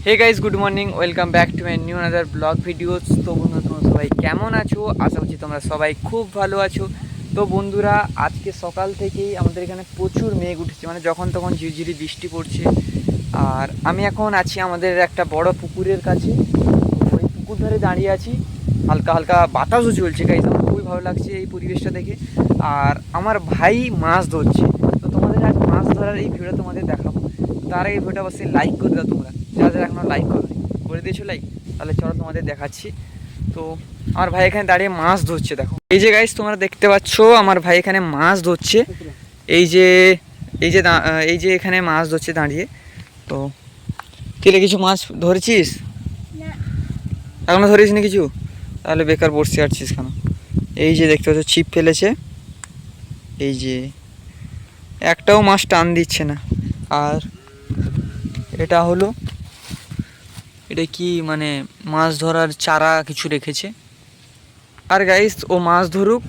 Hey guys good morning welcome back to my new another blog videos তো বন্ধুরা, তোমরা সবাই কেমন আছো? আশা করছি তোমরা সবাই খুব ভালো আছো। তো বন্ধুরা, আজকে সকাল থেকেই আমাদের এখানে প্রচুর মেঘ উঠেছে। মানে যখন তখন ঝিরঝিরি বৃষ্টি পড়ছে। আর আমি এখন আছি আমাদের একটা বড় পুকুরের কাছে। ওই পুকুর ধারে দাঁড়িয়ে আছি। হালকা হালকা বাতাসও চলছে গাইজ আমার খুবই ভালো লাগছে এই পরিবেশটা দেখে। আর আমার ভাই মাছ ধরছে। তো তোমাদের আজ মাছ ধরার এই ভিডিওটা তোমাদের দেখাবো। তার এই ভিডিওটা অবশ্যই লাইক করে দাও তোমরা। যাদের এখনও লাইক করো করে দিয়েছ লাইক তাহলে চলো তোমাদের দেখাচ্ছি। তো আমার ভাই এখানে দাঁড়িয়ে মাছ ধরছে দেখো। এই যে গাইস তোমরা দেখতে পাচ্ছ আমার ভাই এখানে মাছ ধরছে। এই যে এই যে এই যে এখানে মাছ ধরছে দাঁড়িয়ে। তো কিরে কিছু মাছ ধরেছিস? এখনও ধরিস নি কিছু? তাহলে বেকার বসে আছিস কেন? এই যে দেখতে পাচ্ছ ছিপ ফেলেছে। এই যে একটাও মাছ টান দিচ্ছে না। আর এটা হলো এটা কি মানে মাছ ধরার চারা কিছু রেখেছে? আর গাইস ও মাছ ধরুক,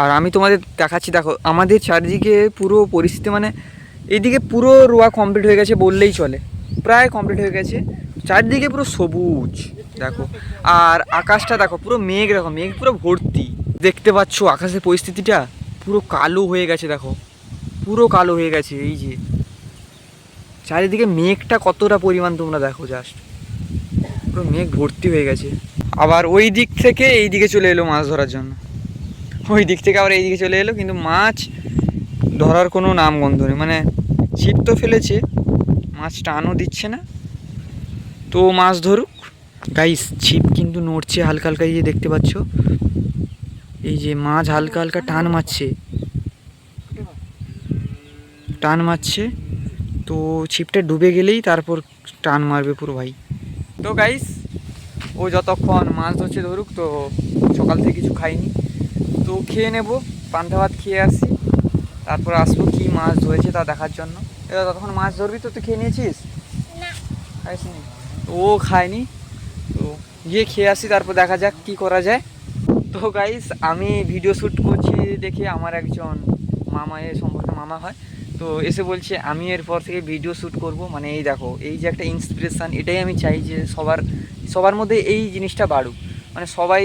আর আমি তোমাদের দেখাচ্ছি, দেখো, আমাদের চারিদিকে পুরো পরিস্থিতি মানে এইদিকে পুরো রোয়া কমপ্লিট হয়ে গেছে বললেই চলে, প্রায় কমপ্লিট হয়ে গেছে, চারদিকে পুরো সবুজ, দেখো, আর আকাশটা দেখো, পুরো মেঘ, দেখো, মেঘ পুরো ভর্তি, দেখতে পাচ্ছ আকাশের পরিস্থিতিটা, পুরো কালো হয়ে গেছে, দেখো, পুরো কালো হয়ে গেছে, এই যে, চারিদিকে মেঘটা কতটা পরিমাণ তোমরা দেখো জাস্ট পুরো মেঘ ভর্তি হয়ে গেছে। আবার ওই দিক থেকে এই দিকে চলে এলো মাছ ধরার জন্য। ওই দিক থেকে আবার এই দিকে চলে এলো, কিন্তু মাছ ধরার কোনো নাম গন্ধ নেই। মানে ছিপ তো ফেলেছে, মাছ টানও দিচ্ছে না। তো মাছ ধরুক। গাইস ছিপ কিন্তু নড়ছে হালকা হালকা, এই যে দেখতে পাচ্ছ। এই যে মাছ হালকা হালকা টান মারছে। টান মারছে। তো ছিপটা ডুবে গেলেই তারপর টান মারবে পুরো ভাই। তো গাইস ও যতক্ষণ মাছ ধরছে ধরুক তো সকাল থেকে কিছু খাইনি। তো খেয়ে নেব পান্তা ভাত খেয়ে আসি তারপর আসব কি মাছ ধরেছে তা দেখার জন্য। এবার ততক্ষণ মাছ ধরবি তো তুই খেয়ে নিয়েছিস? খাইসনি ও খায়নি তো গিয়ে খেয়ে আসি তারপর দেখা যাক কি করা যায়। তো গাইস আমি ভিডিও শ্যুট করছি দেখে আমার একজন মামা এ সম্পর্কে মামা হয়। তো এসে বলছে, আমি এরপর থেকে ভিডিও শ্যুট করব। মানে এই দেখো, এই যে একটা ইন্সপিরেশান এটাই আমি চাই যে সবার সবার মধ্যে এই জিনিসটা বাড়ুক। মানে সবাই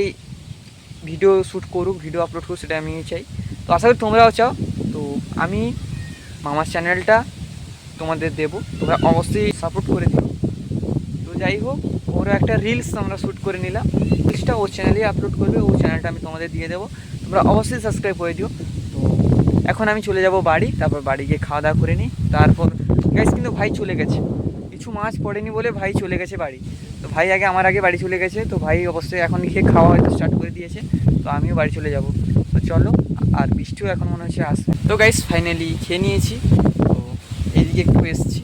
ভিডিও শ্যুট করুক ভিডিও আপলোড করুক সেটা আমি চাই। তো আশা করি তোমরাও চাও। তো আমি মামার চ্যানেলটা তোমাদের দেবো। তোমরা অবশ্যই সাপোর্ট করে দিও। তো যাই হোক ওর একটা রিলস আমরা শ্যুট করে নিলাম। রিলসটা ওর চ্যানেলেই আপলোড করবে, ও চ্যানেলটা আমি তোমাদের দিয়ে দেবো। তোমরা অবশ্যই সাবস্ক্রাইব করে দিও। তো এখন আমি চলে যাব বাড়ি, তারপর বাড়ি গিয়ে খাওয়া দাওয়া করে নিই। তারপর গ্যাস কিন্তু ভাই চলে গেছে। কিছু মাছ পড়েনি বলে ভাই চলে গেছে বাড়ি। তো ভাই আগে আমার আগে বাড়ি চলে গেছে, তো ভাই অবশ্যই এখন গিয়ে খাওয়া হয়তো স্টার্ট করে দিয়েছে। তো আমিও বাড়ি চলে যাব। তো চলো, আর বৃষ্টিও এখন মনে হচ্ছে আসবে। তো গাইস ফাইনালি খেয়ে নিয়েছি। তো এইদিকে একটু এসেছি।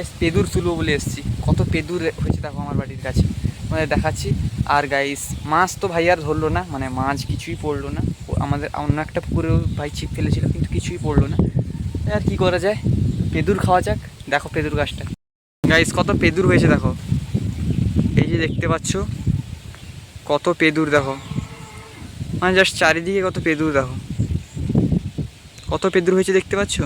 এস পেদুর তুলবো বলে এসেছি। কত পেদুর হয়েছে দেখো আমার বাড়ির কাছে। মানে দেখাচ্ছি। আর গাইস মাছ তো ভাই আর ধরলো না মানে মাছ কিছুই পড়ল না। আমাদের অন্য একটা পুকুরেও ভাই ছিপ ফেলেছিল, কিন্তু কিছুই পড়ল না। আর কি করা যায়? পেদুর খাওয়া যাক, দেখো পেদুর গাছটা। গাইস কত পেদুর হয়েছে দেখো। এই যে দেখতে পাচ্ছ, কত পেদুর দেখো। মানে জাস্ট চারিদিকে কত পেদুর দেখো। কত পেদুর হয়েছে দেখতে পাচ্ছ?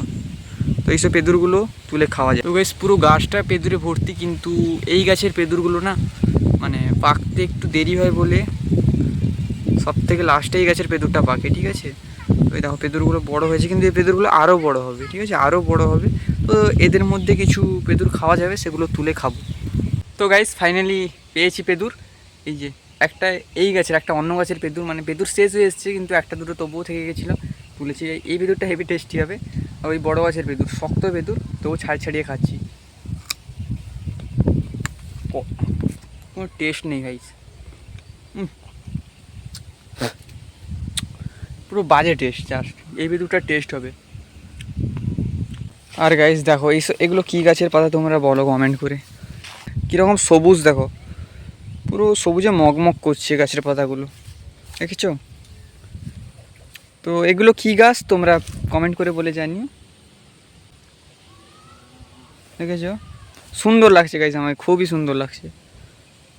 তো এইসব পেদুরগুলো তুলে খাওয়া যায়। তো গাইস পুরো গাছটা পেদুরে ভর্তি, কিন্তু এই গাছের পেদুরগুলো না মানে পাকতে একটু দেরি হয় বলে সব থেকে লাস্টে এই গাছের পেদুরটা পাকে ঠিক আছে? ওই দেখো, পেদুরগুলো বড় হয়েছে, কিন্তু এই পেদুরগুলো আরও বড় হবে, ঠিক আছে? আরও বড় হবে। তো এদের মধ্যে কিছু পেদুর খাওয়া যাবে, সেগুলো তুলে খাব। তো গাইস ফাইনালি পেয়েছি পেদুর। এই যে, একটা এই গাছের, একটা অন্য গাছের পেদুর মানে পেদুর শেষ হয়ে এসেছে, কিন্তু একটা দুটো তবুও থেকে গেছিল, তুলেছি। এই পেদুরটা হেভি টেস্টি হবে। আর ওই বড়ো গাছের পেদুর, শক্ত পেদুর তবু ছাড় ছাড়িয়ে খাচ্ছি। কোনো টেস্ট নেই গাইস পুরো বাজে টেস্ট জাস্ট এই পেদুরটার টেস্ট হবে। আর গাইস দেখো, এই এগুলো কী গাছের পাতা তোমরা বলো কমেন্ট করে। কীরকম সবুজ, দেখো। পুরো সবুজে মগমগ করছে গাছের পাতাগুলো। দেখেছ? তো এগুলো কী গাছ তোমরা কমেন্ট করে বলে জানিও। দেখেছ? সুন্দর লাগছে গাইজ আমার খুবই সুন্দর লাগছে।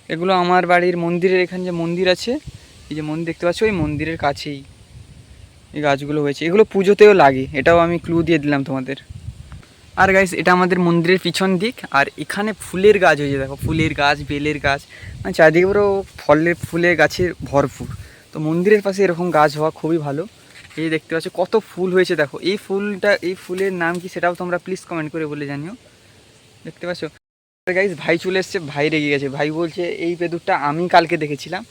এগুলো আমার বাড়ির মন্দিরের, এখানে যে মন্দির আছে, এই যে মন্দির দেখতে পাচ্ছ, ওই মন্দিরের কাছেই। এই গাছগুলো হয়েছে। এগুলো পুজোতেও লাগে, এটাও আমি ক্লু দিয়ে দিলাম তোমাদের। আর গাইস এটা আমাদের মন্দিরের পিছন দিক, আর এখানে ফুলের গাছ হয়েছে, দেখো, ফুলের গাছ, বেলের গাছ মানে চারিদিকে পুরো ফলের, ফুলের গাছের ভরপুর। তো মন্দিরের পাশে এরকম গাছ হওয়া খুবই ভালো। এই দেখতে পাচ্ছ, কত ফুল হয়েছে, দেখো। এই ফুলটা, এই ফুলের নাম কি সেটাও তোমরা প্লিজ কমেন্ট করে বলে জানিও। দেখতে পাচ্ছ? গাইস ভাই চলে এসছে, ভাই রেগে গেছে। ভাই বলছে, এই পেঁদুরটা আমি কালকে দেখেছিলাম।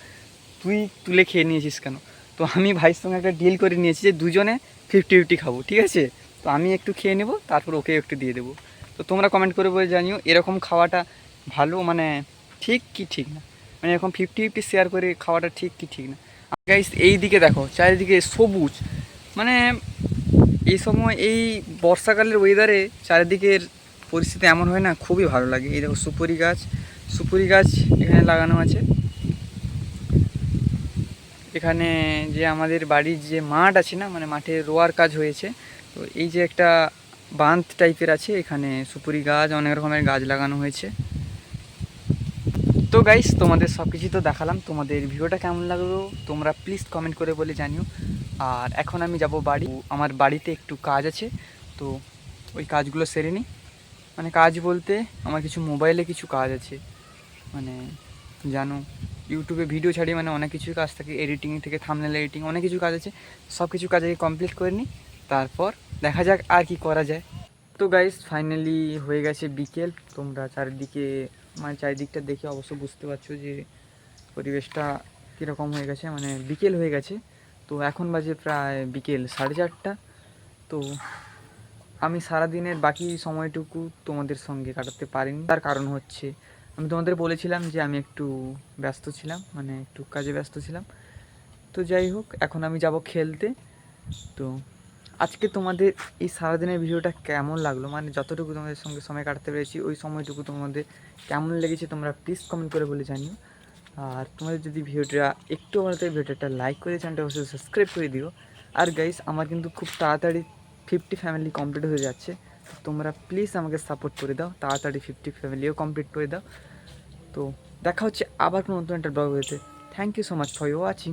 তুই তুলে খেয়ে নিয়েছিস কেন? তো আমি ভাইয়ের সঙ্গে একটা ডিল করে নিয়েছি যে দুজনে ফিফটি ফিফটি খাব, ঠিক আছে? তো আমি একটু খেয়ে নেব, তারপর ওকে একটু দিয়ে দেবো। তো তোমরা কমেন্ট করে বলে জানিও, এরকম খাওয়াটা ভালো মানে ঠিক কি ঠিক না? মানে এরকম ফিফটি ফিফটি শেয়ার করে খাওয়াটা ঠিক কি ঠিক না? গাইস এই দিকে দেখো, চারিদিকে সবুজ। মানে এই সময়, এই বর্ষাকালের ওয়েদারে চারিদিকের পরিস্থিতি এমন হয় না, খুবই ভালো লাগে। এই দেখো সুপুরি গাছ সুপুরি গাছ এখানে লাগানো আছে। এখানে যে আমাদের বাড়ির যে মাঠ আছে না মানে মাঠে রোয়ার কাজ হয়েছে। তো এই যে একটা বাঁধ টাইপের আছে, এখানে সুপুরি গাছ, অনেক রকমের গাছ লাগানো হয়েছে। তো গাইস তোমাদের সব কিছু তো দেখালাম। তোমাদের ভিডিওটা কেমন লাগল, তোমরা প্লিজ কমেন্ট করে বলে জানিও। আর এখন আমি যাব বাড়ি। আমার বাড়িতে একটু কাজ আছে, তো ওই কাজগুলো সেরে নিই। মানে কাজ বলতে আমার কিছু মোবাইলে কিছু কাজ আছে। মানে জানো ইউটিউবে ভিডিও ছাড়ি মানে অনেক কিছু কাজ থাকে এডিটিং থেকে থামনেল এডিটিং অনেক কিছু কাজ আছে, সব কিছু কাজ আগে কমপ্লিট করে নিই, তারপর দেখা যাক আর কি করা যায়। তো গাইস ফাইনালি হয়ে গেছে বিকেল, তোমরা চারিদিকে মানে চারিদিকটা দেখে অবশ্য বুঝতে পারছ যে পরিবেশটা কীরকম হয়ে গেছে মানে বিকেল হয়ে গেছে। তো এখন বাজে প্রায় বিকেল সাড়ে চারটা। তো আমি সারাদিনের বাকি সময়টুকু তোমাদের সঙ্গে কাটাতে পারিনি। তার কারণ হচ্ছে আমি তোমাদের বলেছিলাম যে আমি একটু ব্যস্ত ছিলাম মানে একটু কাজে ব্যস্ত ছিলাম। তো যাই হোক, এখন আমি যাব খেলতে। তো আজকে তোমাদের এই সারাদিনের ভিডিওটা কেমন লাগল? মানে যতটুকু তোমাদের সঙ্গে সময় কাটতে পেরেছি, ওই সময়টুকু তোমাদের কেমন লেগেছে তোমরা প্লিজ কমেন্ট করে বলে জানিও। আর তোমাদের যদি ভিডিওটা একটু ভালো থাকে ভিডিওটা লাইক করে চ্যানেলটা অবশ্যই সাবস্ক্রাইব করে দিও। আর গাইস আমার কিন্তু খুব তাড়াতাড়ি ফিফটি ফ্যামিলি কমপ্লিট হয়ে যাচ্ছে। তোমরা প্লিজ আমাকে সাপোর্ট করে দাও, তাড়াতাড়ি ফিফটি ফ্যামিলিও কমপ্লিট করে দাও। তো দেখা হচ্ছে আবার কোনো নতুন একটা ব্লগ হয়েছে thank you so much for watching